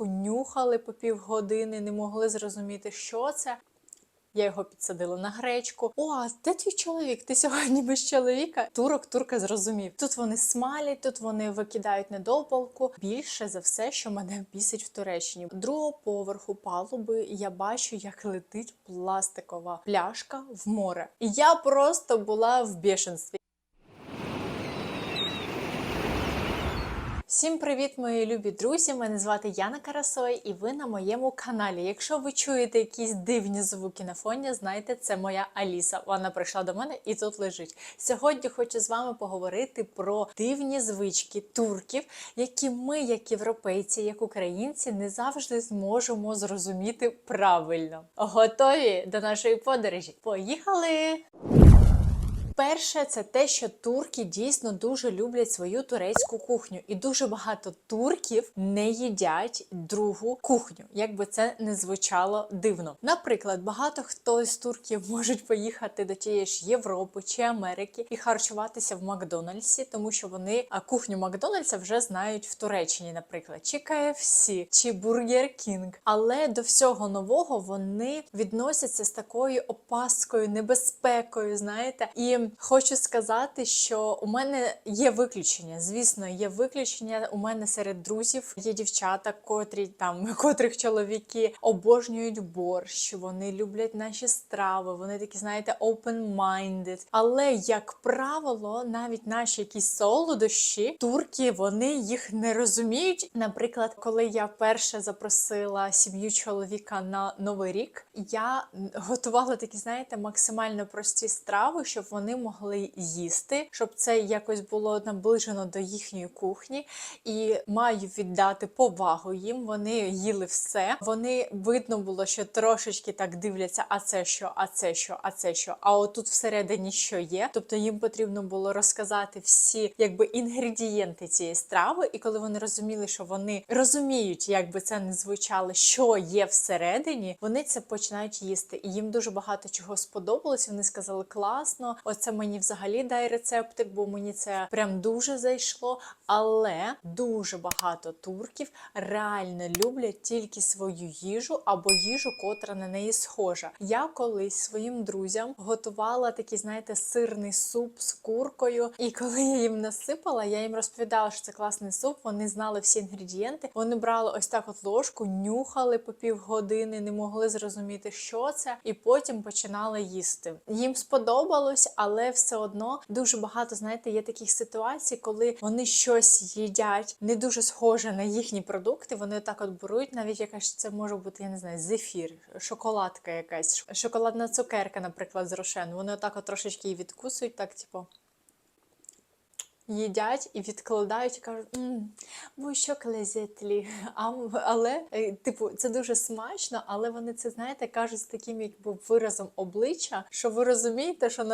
нюхали по півгодини, не могли зрозуміти, що це. Я його підсадила на гречку. О, де твій чоловік? Ти сьогодні без чоловіка? Турок турка зрозумів. Тут вони смалять, тут вони викидають недопалку. Більше за все, що мене бісить в Туреччині. Другого поверху палуби я бачу, як летить пластикова пляшка в море. І я просто була в бешенстві. Всім привіт, мої любі друзі! Мене звати Яна Карасой, і ви на моєму каналі. Якщо ви чуєте якісь дивні звуки на фоні, знайте, це моя Аліса. Вона прийшла до мене і тут лежить. Сьогодні хочу з вами поговорити про дивні звички турків, які ми, як європейці, як українці, не завжди зможемо зрозуміти правильно. Готові до нашої подорожі? Поїхали! Перше, це те, що турки дійсно дуже люблять свою турецьку кухню, і дуже багато турків не їдять другу кухню, як би це не звучало дивно. Наприклад, багато хто з турків можуть поїхати до тієї ж Європи чи Америки і харчуватися в Макдональдсі, тому що вони кухню Макдональдса вже знають в Туреччині, наприклад, чи KFC, чи Бургер Кінг. Але до всього нового вони відносяться з такою опаскою, небезпекою, знаєте, і хочу сказати, що у мене є виключення. Звісно, є виключення. У мене серед друзів є дівчата, котрі там котрих чоловіки обожнюють борщ. Вони люблять наші страви. Вони такі, знаєте, open-minded. Але як правило, навіть наші якісь солодощі, турки вони їх не розуміють. Наприклад, коли я перше запросила сім'ю чоловіка на новий рік, я готувала такі, знаєте, максимально прості страви, щоб вони могли їсти, щоб це якось було наближено до їхньої кухні. І маю віддати повагу їм. Вони їли все. Вони видно було, що трошечки так дивляться, а це що, а це що, а це що. А отут всередині що є. Тобто їм потрібно було розказати всі якби інгредієнти цієї страви. І коли вони розуміли, що вони розуміють, як би це не звучало, що є всередині, вони це починають їсти. І їм дуже багато чого сподобалось. Вони сказали класно, оце мені взагалі дай рецептик, бо мені це прям дуже зайшло. Але дуже багато турків реально люблять тільки свою їжу або їжу, котра на неї схожа. Я колись своїм друзям готувала такий, знаєте, сирний суп з куркою. І коли я їм насипала, я їм розповідала, що це класний суп. Вони знали всі інгредієнти. Вони брали ось так от ложку, нюхали по півгодини, не могли зрозуміти, що це, і потім починали їсти. Їм сподобалось, але все одно дуже багато, знаєте, є таких ситуацій, коли вони щось їдять не дуже схоже на їхні продукти. Вони так от беруть, навіть якась це може бути, я не знаю, зефір, шоколадка якась, шоколадна цукерка, наприклад, з рошен. Вони отак от трошечки її відкусують, так, типу. Їдять і відкладають і кажуть, «М, бо що лезетлі. Але, е, типу, це дуже смачно, але вони це, знаєте, кажуть з таким якби виразом обличчя, що ви розумієте, що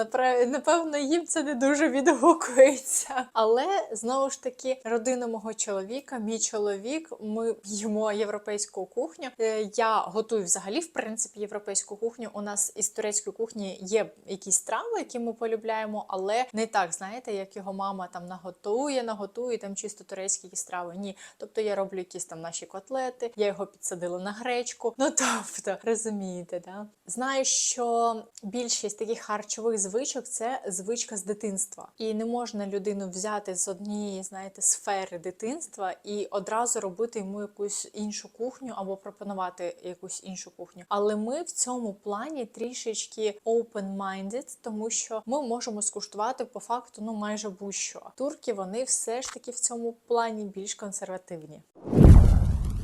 напевно їм це не дуже відгукується. Але знову ж таки, родина мого чоловіка, мій чоловік, ми їмо європейську кухню. Е, Я готую взагалі, в принципі, європейську кухню. У нас із турецької кухні є якісь страви, які ми полюбляємо, але не так, знаєте, як його мама там наготує, наготує там чисто турецькі страви. Ні. Тобто я роблю якісь там наші котлети, я його підсадила на гречку. Ну тобто, розумієте, да? Знаю, що більшість таких харчових звичок це звичка з дитинства. І не можна людину взяти з однієї, знаєте, сфери дитинства і одразу робити йому якусь іншу кухню або пропонувати якусь іншу кухню. Але ми в цьому плані трішечки open-minded, тому що ми можемо скуштувати по факту ну майже будь-що. Турки вони все ж таки в цьому плані більш консервативні.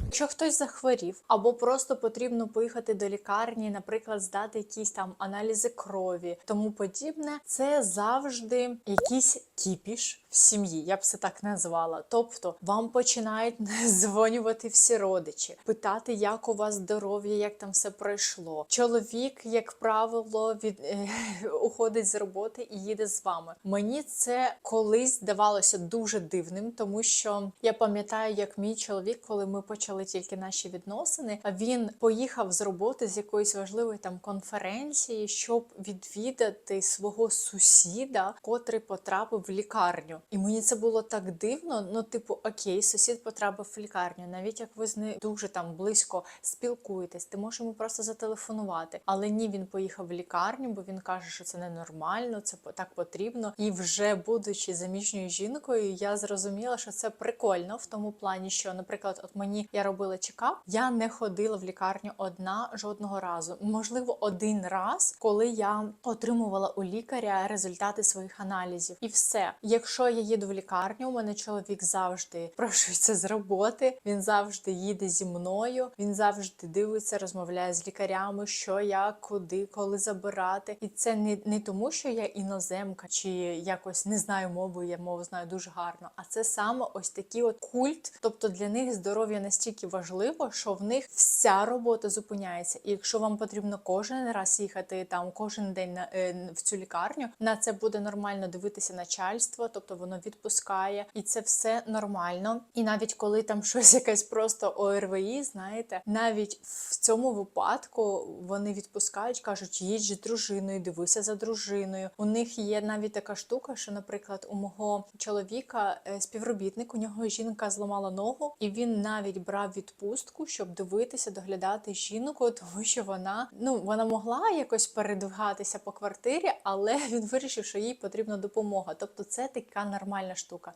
Якщо хтось захворів, або просто потрібно поїхати до лікарні, наприклад, здати якісь там аналізи крові, тому подібне, це завжди якийсь кіпіш сім'ї, я б це так назвала. Тобто вам починають дзвонювати всі родичі, питати, як у вас здоров'я, як там все пройшло. Чоловік, як правило, від е, уходить з роботи і їде з вами. Мені це колись здавалося дуже дивним, тому що я пам'ятаю, як мій чоловік, коли ми почали тільки наші відносини, він поїхав з роботи з якоїсь важливої там конференції, щоб відвідати свого сусіда, котрий потрапив в лікарню. І мені це було так дивно. Ну, типу, окей, сусід потрапив в лікарню, навіть як ви з нею дуже там близько спілкуєтесь, ти можеш йому просто зателефонувати. Але ні, він поїхав в лікарню, бо він каже, що це ненормально, це так потрібно. І вже будучи заміжньою жінкою, я зрозуміла, що це прикольно в тому плані, що, наприклад, от мені я робила чекап, я не ходила в лікарню одна жодного разу. Можливо, один раз, коли я отримувала у лікаря результати своїх аналізів, і все. Якщо я їду в лікарню, у мене чоловік завжди прошується з роботи. Він завжди їде зі мною. Він завжди дивиться, розмовляє з лікарями, що як, куди, коли забирати. І це не, не тому, що я іноземка чи якось не знаю мову, я мову знаю дуже гарно. А це саме ось такий от культ. Тобто для них здоров'я настільки важливо, що в них вся робота зупиняється. І якщо вам потрібно кожен раз їхати там кожен день на е, в цю лікарню, на це буде нормально дивитися начальство, тобто воно відпускає, і це все нормально. І навіть коли там щось якесь просто ОРВІ, знаєте, навіть в цьому випадку вони відпускають, кажуть, їдь з дружиною, дивися за дружиною. У них є навіть така штука, що, наприклад, у мого чоловіка е, співробітник, у нього жінка зламала ногу, і він навіть брав відпустку, щоб дивитися, доглядати жінку, тому що вона ну вона могла якось передвигатися по квартирі, але він вирішив, що їй потрібна допомога. Тобто, це така нормальна штука.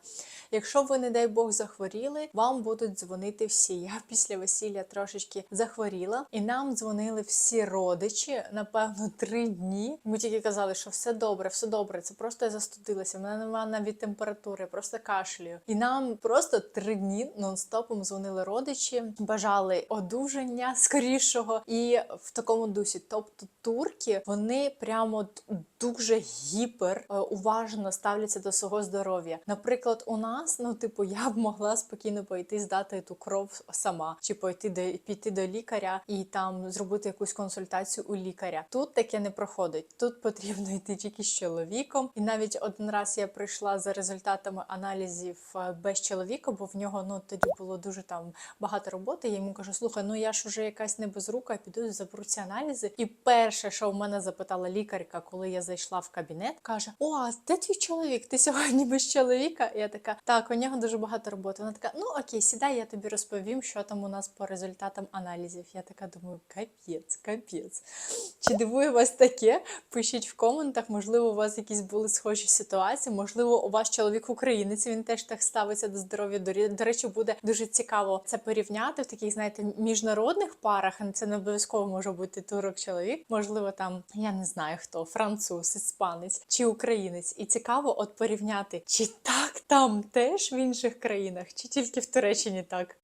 Якщо ви, не дай Бог, захворіли, вам будуть дзвонити всі. Я після весілля трошечки захворіла, і нам дзвонили всі родичі, напевно, три дні. Ми тільки казали, що все добре, все добре. Це просто я застудилася. в мене немає навіть температури, просто кашлюю. І нам просто три дні нон-стопом дзвонили родичі, бажали одужання скорішого і в такому дусі. Тобто турки вони прямо дуже гіпер е, уважно ставляться до свого здоров'я. Наприклад, у нас, ну типу, я б могла спокійно пойти здати ту кров сама, чи пойти до піти до лікаря і там зробити якусь консультацію у лікаря. Тут таке не проходить. Тут потрібно йти тільки з чоловіком. І навіть один раз я прийшла за результатами аналізів е, без чоловіка, бо в нього ну тоді було дуже там багато роботи. Я йому кажу: слухай, ну я ж уже якась не безрука, піду заберу ці аналізи. І перше, що в мене запитала лікарка, коли я зайшла в кабінет, каже: О, а де твій чоловік? Ти сьогодні без чоловіка? І я така, так, у нього дуже багато роботи. Вона така, ну окей, сідай, я тобі розповім, що там у нас по результатам аналізів. Я така думаю, капець, капець. Чи дивує вас таке? Пишіть в коментах, можливо, у вас якісь були схожі ситуації, можливо, у вас чоловік українець, він теж так ставиться до здоров'я. До речі, буде дуже цікаво це порівняти в таких, знаєте, міжнародних парах. Це не обов'язково може бути турок чоловік, можливо, там я не знаю хто, француз, іспанець чи українець. І цікаво, от порівняти, чи так там теж в інших країнах, чи тільки в Туреччині так.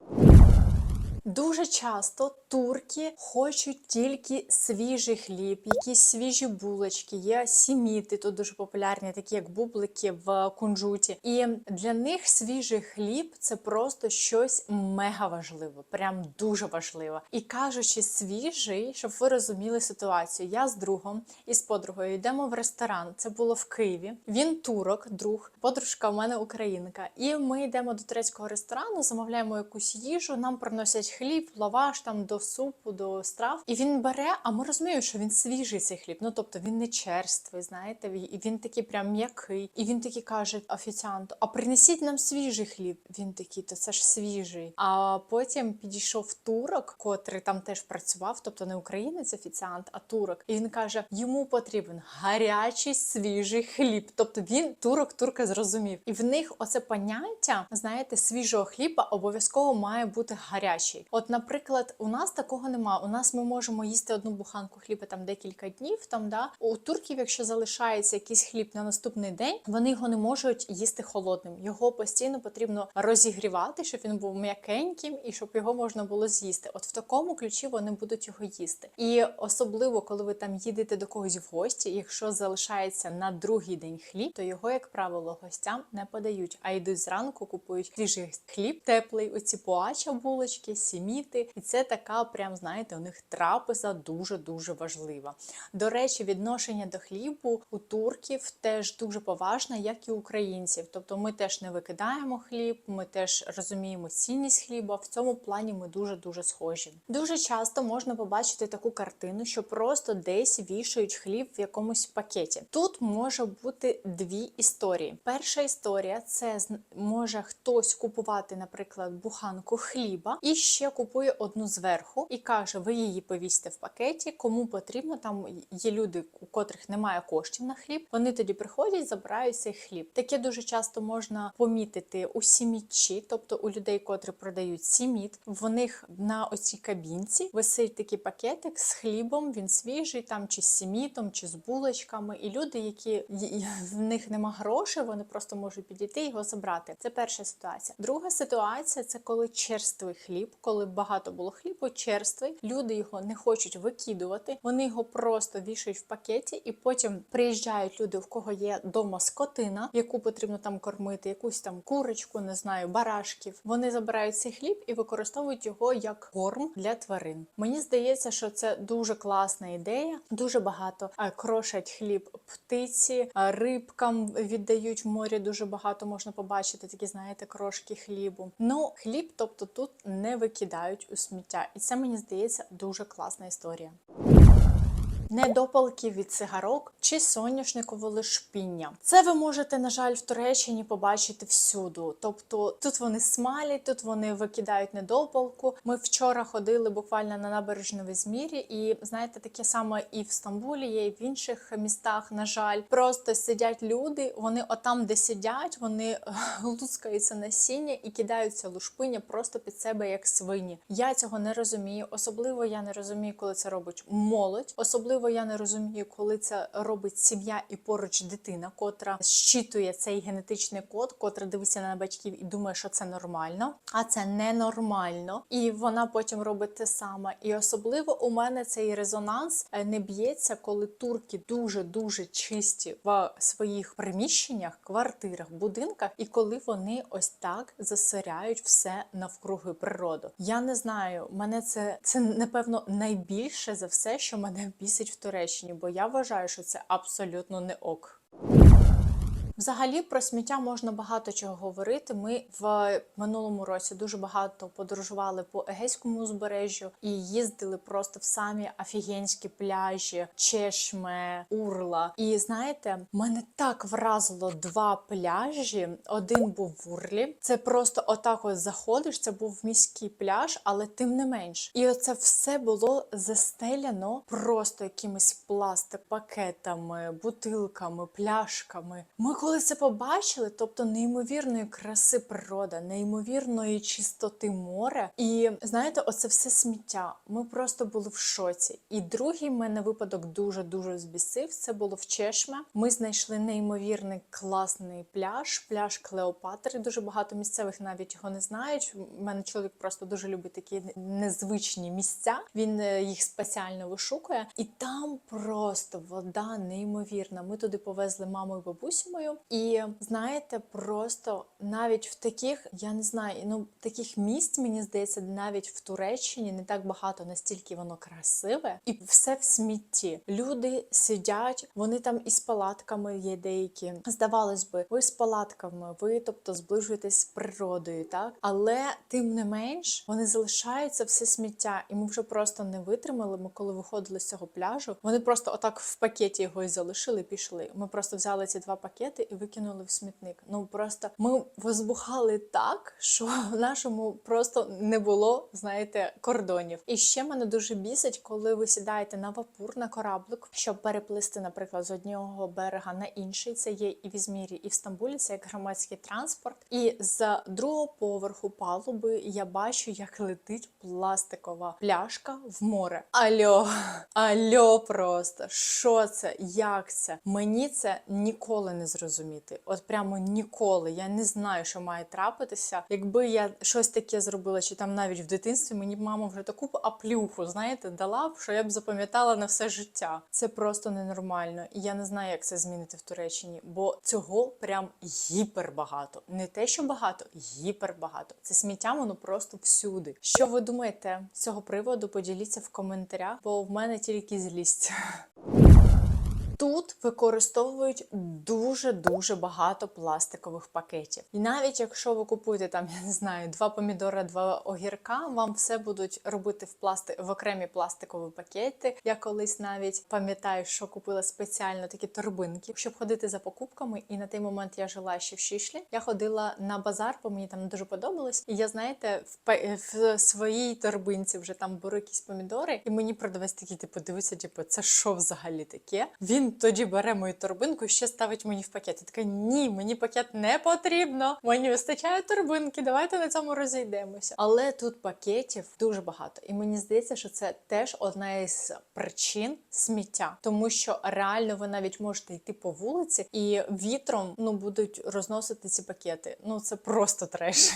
Дуже часто турки хочуть тільки свіжий хліб, якісь свіжі булочки, є сіміти, тут дуже популярні, такі як бублики в кунжуті. І для них свіжий хліб це просто щось мега важливо, прям дуже важливо. І кажучи свіжий, щоб ви розуміли ситуацію, я з другом і з подругою йдемо в ресторан. Це було в Києві. Він турок, друг, подружка в мене українка. І ми йдемо до турецького ресторану, замовляємо якусь їжу. Нам приносять хліб, лаваш там до супу, до страв. І він бере, а ми розуміємо, що він свіжий цей хліб. Ну тобто він не черствий, знаєте, і він такий прям м'який. І він такий каже офіціанту: А принесіть нам свіжий хліб. Він такий, то це ж свіжий. А потім підійшов турок, котрий там теж працював, тобто не українець офіціант, а турок. І він каже: йому потрібен гарячий свіжий хліб. Тобто він турок турка зрозумів. І в них оце поняття, знаєте, свіжого хліба обов'язково має бути гарячий. От, наприклад, у нас такого нема. У нас ми можемо їсти одну буханку хліба там декілька днів. Там да у турків, якщо залишається якийсь хліб на наступний день, вони його не можуть їсти холодним. Його постійно потрібно розігрівати, щоб він був м'якеньким і щоб його можна було з'їсти. От в такому ключі вони будуть його їсти. І особливо, коли ви там їдете до когось в гості, якщо залишається на другий день хліб, то його, як правило, гостям не подають, а йдуть зранку, купують свіжий хліб, теплий, оці поача булочки, сіміти, і це така прям знаєте, у них трапеза дуже дуже важлива. До речі, відношення до хлібу у турків теж дуже поважне, як і у українців. Тобто ми теж не викидаємо хліб, ми теж розуміємо цінність хліба. В цьому плані ми дуже дуже схожі. Дуже часто можна побачити таку картину, що просто десь вішають хліб в якомусь пакеті. Тут може бути дві історії. Перша історія це може хтось купувати, наприклад, буханку хліба і ще купує одну зверху і каже: ви її повісьте в пакеті. Кому потрібно, там є люди, у котрих немає коштів на хліб. Вони тоді приходять, забирають цей хліб. Таке дуже часто можна помітити у сімічі, тобто у людей, котрі продають сіміт. В них на оцій кабінці висить такий пакетик з хлібом. Він свіжий, там чи з сімітом, чи з булочками. І люди, які в них нема грошей, вони просто можуть підійти і його забрати. Це перша ситуація. Друга ситуація це коли черствий хліб, коли багато було хлібу, черствий. Люди його не хочуть викидувати. Вони його просто вішають в пакеті, і потім приїжджають люди, в кого є дома скотина, яку потрібно там кормити, якусь там курочку, не знаю, барашків. Вони забирають цей хліб і використовують його як корм для тварин. Мені здається, що це дуже класна ідея. Дуже багато крошать хліб птиці, рибкам віддають в морі. Дуже багато можна побачити такі, знаєте, крошки хлібу. Ну, хліб, тобто тут не викидають у сміття, і це мені здається дуже класна історія. Недопалки від цигарок чи соняшникове шпіння. Це ви можете, на жаль, в Туреччині побачити всюду. Тобто тут вони смалять, тут вони викидають недопалку. Ми вчора ходили буквально на набережну в Ізмірі, і знаєте, таке саме і в Стамбулі є, і в інших містах. На жаль, просто сидять люди. Вони отам, де сидять, вони е, лускаються насіння і кидаються лушпиня просто під себе як свині. Я цього не розумію. Особливо я не розумію, коли це робить молодь. Особливо я не розумію, коли це робить сім'я і поруч дитина, котра щитує цей генетичний код, котра дивиться на батьків і думає, що це нормально, а це ненормально. І вона потім робить те саме. І особливо у мене цей резонанс е, не б'ється, коли турки дуже дуже чисті в своїх приміщеннях, квартирах, будинках, і коли вони ось так засоряють все навкруги природу. Я не знаю, мене це це напевно найбільше за все, що мене бісить в Туреччині, бо я вважаю, що це абсолютно не ок. Взагалі про сміття можна багато чого говорити. Ми в минулому році дуже багато подорожували по Егейському узбережжю і їздили просто в самі афігенські пляжі, Чешме, Урла. І знаєте, мене так вразило два пляжі. Один був в Урлі. Це просто отак от заходиш. Це був міський пляж, але тим не менш. І оце все було застеляно просто якимись пластик, пакетами, бутилками, пляшками. Ми коли це побачили, тобто неймовірної краси природа, неймовірної чистоти моря. І знаєте, оце все сміття. Ми просто були в шоці. І другий мене випадок дуже дуже збісив. Це було в Чешме. Ми знайшли неймовірний класний пляж, пляж Клеопатри. Дуже багато місцевих навіть його не знають. У мене чоловік просто дуже любить такі незвичні місця. Він е, їх спеціально вишукує, і там просто вода неймовірна. Ми туди повезли маму і бабусю мою. І знаєте, просто навіть в таких, я не знаю, ну таких місць, мені здається, навіть в Туреччині не так багато, настільки воно красиве, і все в смітті. Люди сидять, вони там із палатками є деякі. Здавалось би, ви з палатками, ви тобто зближуєтесь з природою, так але тим не менш вони залишаються все сміття, і ми вже просто не витримали. Ми коли виходили з цього пляжу, вони просто отак в пакеті його і залишили. Пішли. Ми просто взяли ці два пакети і викинули в смітник. Ну просто ми возбухали так, що в нашому просто не було, знаєте, кордонів. І ще мене дуже бісить, коли ви сідаєте на вапур на кораблик, щоб переплисти, наприклад, з одного берега на інший. Це є і в Ізмірі, і в Стамбулі. Це як громадський транспорт. І з другого поверху палуби я бачу, як летить пластикова пляшка в море. Альо, альо, просто що це? Як це? Мені це ніколи не зрозуміло. Зрозуміти. От прямо ніколи. Я не знаю, що має трапитися. Якби я щось таке зробила, чи там навіть в дитинстві мені б мама вже таку аплюху, знаєте, дала б, що я б запам'ятала на все життя. Це просто ненормально. І я не знаю, як це змінити в Туреччині, бо цього прям гіпер багато. Не те, що багато, гіпер багато. Це сміття, воно просто всюди. Що ви думаєте з цього приводу? Поділіться в коментарях, бо в мене тільки злість. Тут використовують дуже дуже багато пластикових пакетів. І навіть якщо ви купуєте там, я не знаю, два помідора, два огірка, вам все будуть робити в пласти в окремі пластикові пакети. Я колись навіть пам'ятаю, що купила спеціально такі торбинки, щоб ходити за покупками. І на той момент я жила ще в Шішлі. Я ходила на базар, бо мені там дуже подобалось. І я знаєте, в, пе- в своїй торбинці вже там беру якісь помідори, і мені продавець такий, типу, дивиться, типу, це що взагалі таке? Він тоді бере мою торбинку і ще ставить мені в пакет. Я така, ні, мені пакет не потрібно. Мені вистачає торбинки, давайте на цьому розійдемося. Але тут пакетів дуже багато, і мені здається, що це теж одна із причин сміття, тому що реально ви навіть можете йти по вулиці, і вітром ну будуть розносити ці пакети. Ну це просто треш.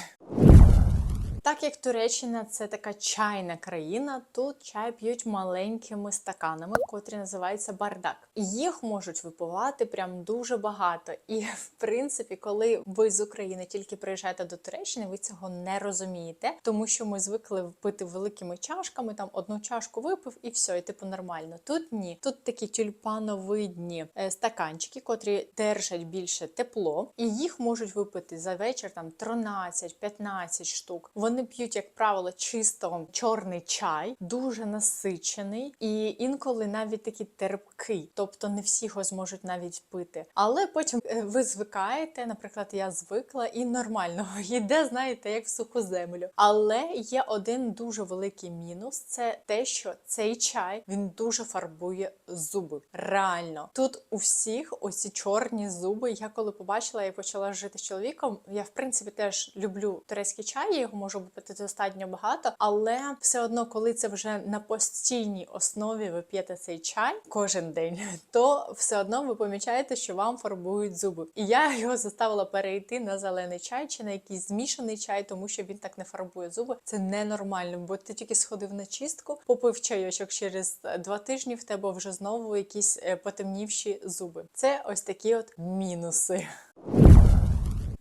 Так як Туреччина це така чайна країна, тут чай п'ють маленькими стаканами, котрі називаються бардак. Їх можуть випивати прям дуже багато. І в принципі, коли ви з України тільки приїжджаєте до Туреччини, ви цього не розумієте, тому що ми звикли пити великими чашками, там одну чашку випив і все, і типу нормально. Тут ні. Тут такі тюльпановидні е, стаканчики, котрі держать більше тепло, і їх можуть випити за вечір там 13-15 штук. Вони п'ють, як правило, чисто чорний чай, дуже насичений і інколи навіть такий терпкий. Тобто не всі його зможуть навіть пити. Але потім е, ви звикаєте, наприклад, я звикла і нормально йде, знаєте, як в суху землю. Але є один дуже великий мінус: це те, що цей чай він дуже фарбує зуби. Реально, тут у всіх оці чорні зуби. Я коли побачила і почала жити з чоловіком, я в принципі теж люблю турецький чай, я його можу випити достатньо багато, але все одно, коли це вже на постійній основі ви п'єте цей чай кожен день, то все одно ви помічаєте, що вам фарбують зуби. І я його заставила перейти на зелений чай чи на якийсь змішаний чай, тому що він так не фарбує зуби. Це ненормально, бо ти тільки сходив на чистку, попив чайочок через е, два тижні. В тебе вже знову якісь е, потемнівші зуби. Це ось такі от мінуси.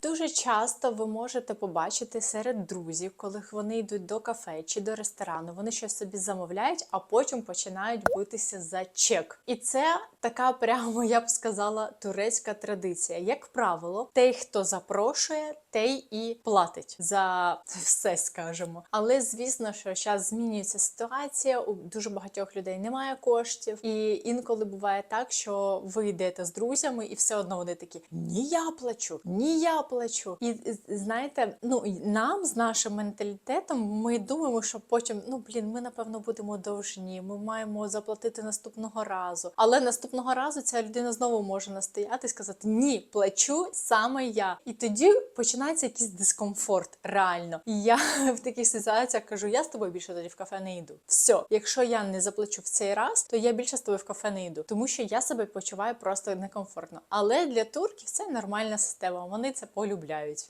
Дуже часто ви можете побачити серед друзів, коли вони йдуть до кафе чи до ресторану, вони щось собі замовляють, а потім починають битися за чек. І це така прямо, я б сказала, турецька традиція. Як правило, той, хто запрошує, той і платить за все, скажемо. Але звісно, що зараз змінюється ситуація. У дуже багатьох людей немає коштів, і інколи буває так, що ви йдете з друзями, і все одно вони такі: ні, я плачу, ні, я плачу. І знаєте, ну нам з нашим менталітетом ми думаємо, що потім, ну блін, ми напевно будемо довжні, ми маємо заплатити наступного разу. Але наступного разу ця людина знову може настояти і сказати: Ні, плачу саме я. І тоді починається якийсь дискомфорт, реально. І я в таких ситуаціях кажу: я з тобою більше тоді в кафе не йду. Все, якщо я не заплачу в цей раз, то я більше з тобою в кафе не йду, тому що я себе почуваю просто некомфортно. Але для турків це нормальна система. Вони це полюбляють.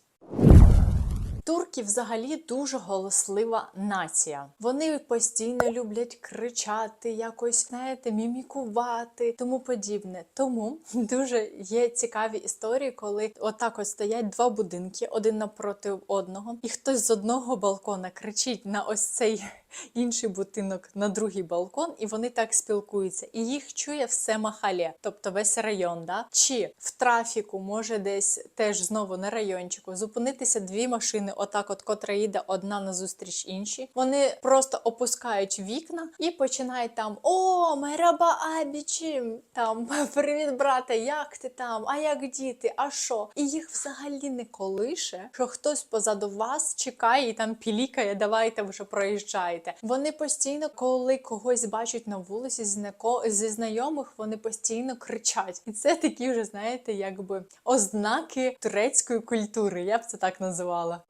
Турки взагалі дуже голослива нація. Вони постійно люблять кричати, якось знаєте, мімікувати, тому подібне. Тому дуже є цікаві історії, коли отак от стоять два будинки один напроти одного, і хтось з одного балкона кричить на ось цей інший будинок на другий балкон, і вони так спілкуються. І їх чує все махалє, тобто весь район. Да? Чи в трафіку може десь теж знову на райончику зупинитися дві машини, отак, от котра їде одна назустріч іншій. Вони просто опускають вікна і починають там: О, мераба абічим! Там привіт, брате, як ти там? А як діти? А що? І їх взагалі не колише, що хтось позаду вас чекає і там пілікає, давайте вже проїжджайте. Вони постійно, коли когось бачать на вулиці зі знайомих, вони постійно кричать. І це такі вже, знаєте, якби ознаки турецької культури. Я б це так називала.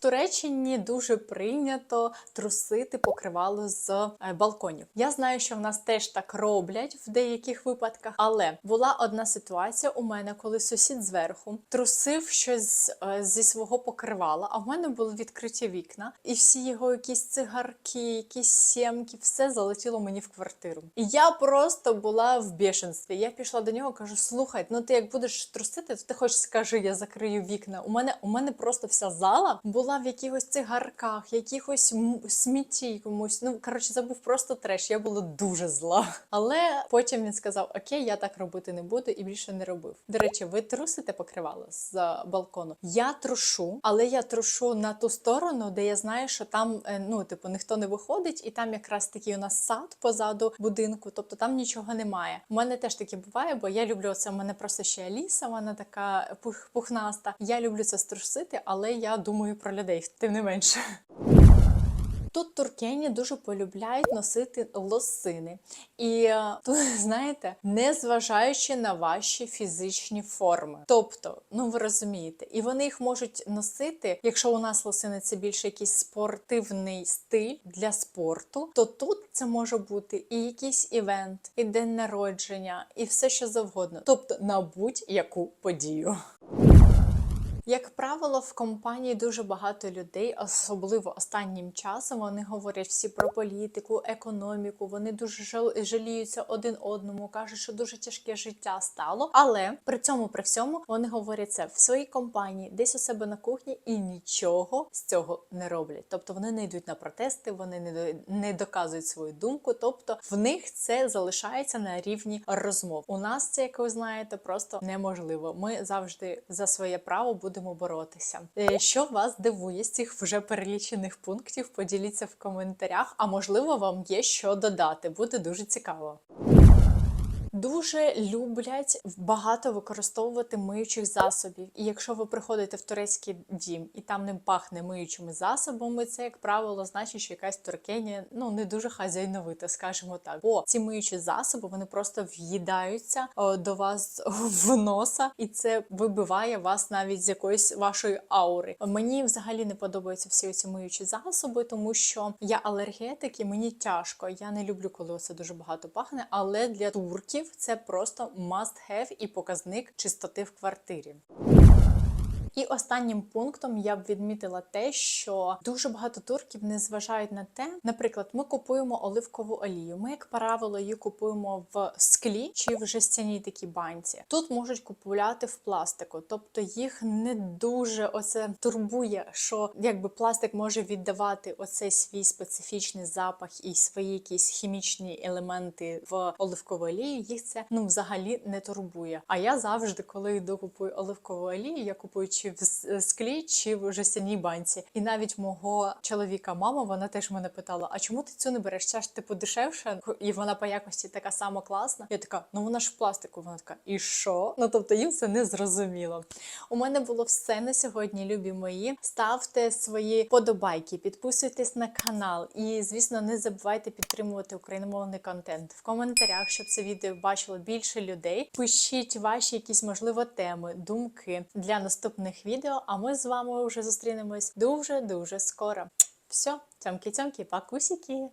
Туреччині дуже прийнято трусити покривало з е, балконів. Я знаю, що в нас теж так роблять в деяких випадках, але була одна ситуація у мене, коли сусід зверху трусив щось е, зі свого покривала, а в мене були відкриті вікна, і всі його якісь цигарки, якісь сімки, все залетіло мені в квартиру. І я просто була в бешенстві. Я пішла до нього, кажу: слухай, ну ти як будеш трусити, то ти хоч скажи, я закрию вікна. У мене у мене просто вся зала була в якихось цигарках, якихось смітті комусь. Ну коротше, це був просто треш. Я була дуже зла. Але потім він сказав: Окей, я так робити не буду і більше не робив. До речі, ви трусите покривало з е, балкону? Я трушу, але я трушу на ту сторону, де я знаю, що там е, ну типу ніхто не виходить, і там якраз такий у нас сад позаду будинку, тобто там нічого немає. У мене теж таке буває, бо я люблю це. У мене просто ще Аліса, вона така пух, пухнаста. Я люблю це струсити, але я думаю про людей, тим не менше. Тут туркені дуже полюбляють носити лосини. І е, тут, знаєте, не зважаючи на ваші фізичні форми. Тобто, ну ви розумієте, і вони їх можуть носити, якщо у нас лосини це більше якийсь спортивний стиль для спорту, то тут це може бути і якийсь івент, і день народження, і все що завгодно. Тобто на будь-яку подію. Як правило, в компанії дуже багато людей, особливо останнім часом, вони говорять всі про політику, економіку. Вони дуже жал- жаліються один одному, кажуть, що дуже тяжке життя стало. Але при цьому при всьому вони говорять це в своїй компанії, десь у себе на кухні, і нічого з цього не роблять. Тобто вони не йдуть на протести, вони не, не доказують свою думку. Тобто в них це залишається на рівні розмов. У нас це, як ви знаєте, просто неможливо. Ми завжди за своє право будемо боротися. Е, Що вас дивує з цих вже перелічених пунктів? Поділіться в коментарях, а можливо, вам є що додати. Буде дуже цікаво. Дуже люблять багато використовувати миючих засобів. І якщо ви приходите в турецький дім і там не пахне миючими засобами, це як правило значить, що якась туркеня ну не дуже хазяйновита, скажімо так. Бо ці миючі засоби вони просто в'їдаються о, до вас в носа, і це вибиває вас навіть з якоїсь вашої аури. Мені взагалі не подобаються всі ці миючі засоби, тому що я алергетик і мені тяжко. Я не люблю, коли оце дуже багато пахне, але для турків це просто must have і показник чистоти в квартирі. І останнім пунктом я б відмітила те, що дуже багато турків не зважають на те. Наприклад, ми купуємо оливкову олію. Ми, як правило, її купуємо в склі чи в жестяній такій банці. Тут можуть купувати в пластику, тобто їх не дуже оце турбує, що якби пластик може віддавати оцей свій специфічний запах і свої якісь хімічні елементи в оливкову олію. Їх це ну взагалі не турбує. А я завжди, коли йду купую оливкову олію, я купую чи в склі, чи в жестяній банці. І навіть мого чоловіка, мама, вона теж мене питала: а чому ти цю не береш? Ця ж типу дешевша, і вона по якості така сама класна. Я така, ну вона ж в пластику. Вона така, і що? Ну тобто їм це не зрозуміло. У мене було все на сьогодні, любі мої. Ставте свої подобайки, підписуйтесь на канал і, звісно, не забувайте підтримувати україномовний контент в коментарях, щоб це відео бачило більше людей. Пишіть ваші якісь можливо теми, думки для наступних відео. А ми з вами вже зустрінемось дуже дуже скоро. Все, цьомки-цьомки, пакусики!